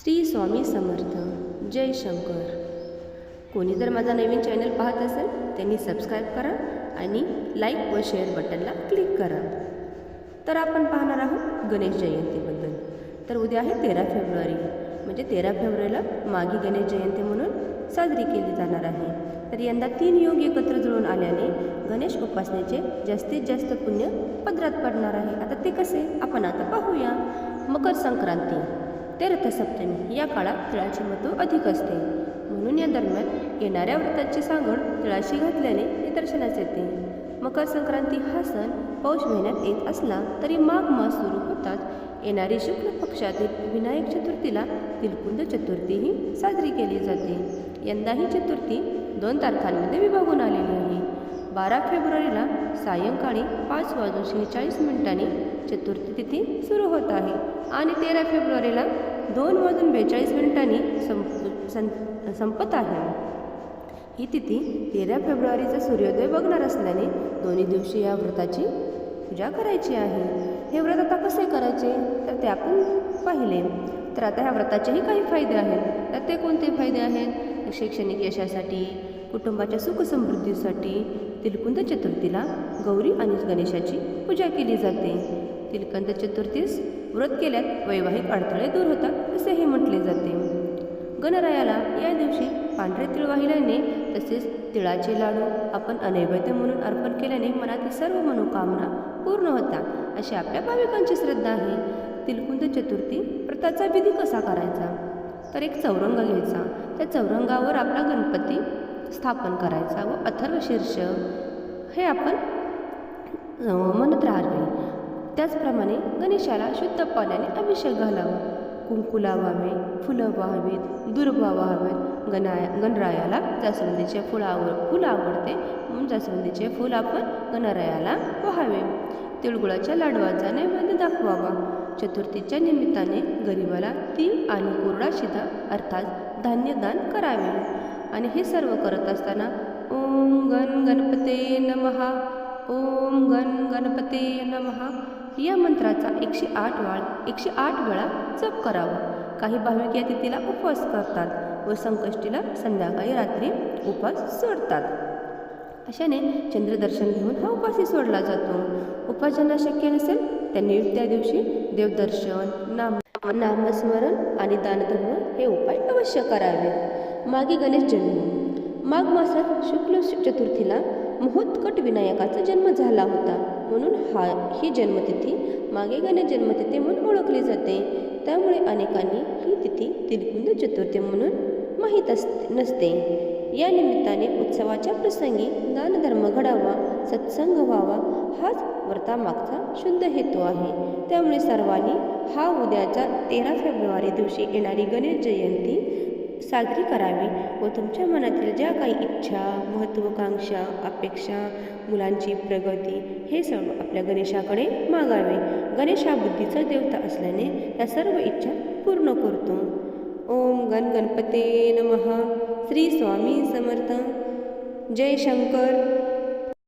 श्री स्वामी समर्थ. जय शंकर. कोणी जर माझा नवीन चॅनल पाहत असेल त्यांनी सबस्क्राईब करा आणि लाईक व शेअर बटनला क्लिक करा. तर आपण पाहणार आहोत गणेश जयंतीबद्दल. तर उद्या आहे तेरा फेब्रुवारी म्हणजे तेरा फेब्रुवारीला मागी गणेश जयंती म्हणून साजरी केली जाणार आहे. तर यंदा तीन योग एकत्र जुळून आल्याने गणेश उपासनेचे जास्तीत जास्त पुण्य पदरात पडणार आहे. आता ते कसे? आपण आता पाहूया. मकर संक्रांती. ते रथसप्तमी या काळात तिळाचे महत्त्व अधिक असते. म्हणून या दरम्यान येणाऱ्या व्रताची सांगड तिळाशी घातल्याने निदर्शनास येते. मकर संक्रांती हा सण पौष महिन्यात येत असला तरी माघ मास सुरू होताच येणारी शुक्ल पक्षातील विनायक चतुर्थीला तिलकुंद चतुर्थीही साजरी केली जाते. यंदा ही चतुर्थी दोन तारखांमध्ये विभागून आलेली आहे. बारा फेब्रुवारीला सायंकाळी पाच वाजून शेहेचाळीस मिनिटांनी चतुर्थी तिथी सुरू होत आहे. आणि तेरा फेब्रुवारीला दोन वाजून बेचाळीस मिनिटांनी संप सं संपत आहे. ही तिथी तेरा फेब्रुवारीचा सूर्योदय बघणार असल्याने दोन्ही दिवशी या व्रताची पूजा करायची आहे. हे व्रत आता कसे करायचे? तर ते आपण पाहिले. तर आता ह्या व्रताचेही काही फायदे आहेत. तर ते कोणते फायदे आहेत? शैक्षणिक यशासाठी कुटुंबाच्या सुखसमृद्धीसाठी तिलकुंद चतुर्थीला गौरी आणि गणेशाची पूजा केली जाते. तिलकंद चतुर्थीस व्रत केल्यात वैवाहिक अडथळे दूर होतात असेही म्हटले जाते. गणरायाला या दिवशी पांढरे तिळ वाहिल्याने तसेच तिळाचे लाडू आपण अनैवेद्य म्हणून अर्पण केल्याने मनातील सर्व मनोकामना पूर्ण होतात अशी आपल्या भाविकांची श्रद्धा आहे. तिलकुंद चतुर्थी व्रताचा विधी कसा करायचा? तर एक चौरंग घ्यायचा. त्या चौरंगावर आपला गणपती स्थापन करायचा व अथर्व शीर्ष हे आपण म्हणत राहावे. त्याचप्रमाणे गणेशाला शुद्ध पाण्याने अभिषेक घालावा. कुंकू लावावे फुलं वाहावीत दुर्वा वाहावेत. गणाया गणरायाला जास्वंदीचे फुलं आव फुलं आवडते म्हणून जास्वंदीचे फुल आपण गणरायाला वाहावे. तिळगुळाच्या लाडवाचा नैवेद्य दाखवावा. चतुर्थीच्या निमित्ताने गरिबाला तीळ आणि कोरडा शिधा अर्थात धान्यदान करावे. आणि हे सर्व करत असताना ओम गण गणपते नमहा ओम गण गणपते नमहा या मंत्राचा एकशे आठ वाळ एकशे आठ वेळा जप करावा. काही भाविक या तिथीला उपवास करतात व संकष्टीला संध्याकाळी रात्री उपवास सोडतात. अशाने चंद्रदर्शन घेऊन हा उपासही सोडला जातो. उपास ज्यांना शक्य नसेल त्यांनी त्या दिवशी देवदर्शन नाम नामस्मरण आणि दानधर्म हे उपाय अवश्य करावेत. मागे गणेश जन्म. माघ मासात शुक्ल चतुर्थीला महोत्कट विनायकाचा जन्म झाला होता. म्हणून हा ही जन्मतिथी मागे गणेश जन्मतिथी म्हणून ओळखली जाते. त्यामुळे अनेकांनी ही तिथी तिलकुंद चतुर्थी म्हणून माहीत असते नसते. या निमित्ताने उत्सवाच्या प्रसंगी दानधर्म घडावा सत्संग व्हावा हाच व्रतामागचा शुद्ध हेतू आहे. त्यामुळे सर्वांनी हा उद्याचा तेरा फेब्रुवारी दिवशी येणारी गणेश जयंती साजरी करावी व तुमच्या मनातील ज्या काही इच्छा महत्त्वाकांक्षा अपेक्षा मुलांची प्रगती हे सर्व आपल्या गणेशाकडे मागावे. गणेश हा बुद्धीचा देवता असल्याने या सर्व इच्छा पूर्ण करतो. ओम गण गणपते नमः. श्री स्वामी समर्थ. जय शंकर.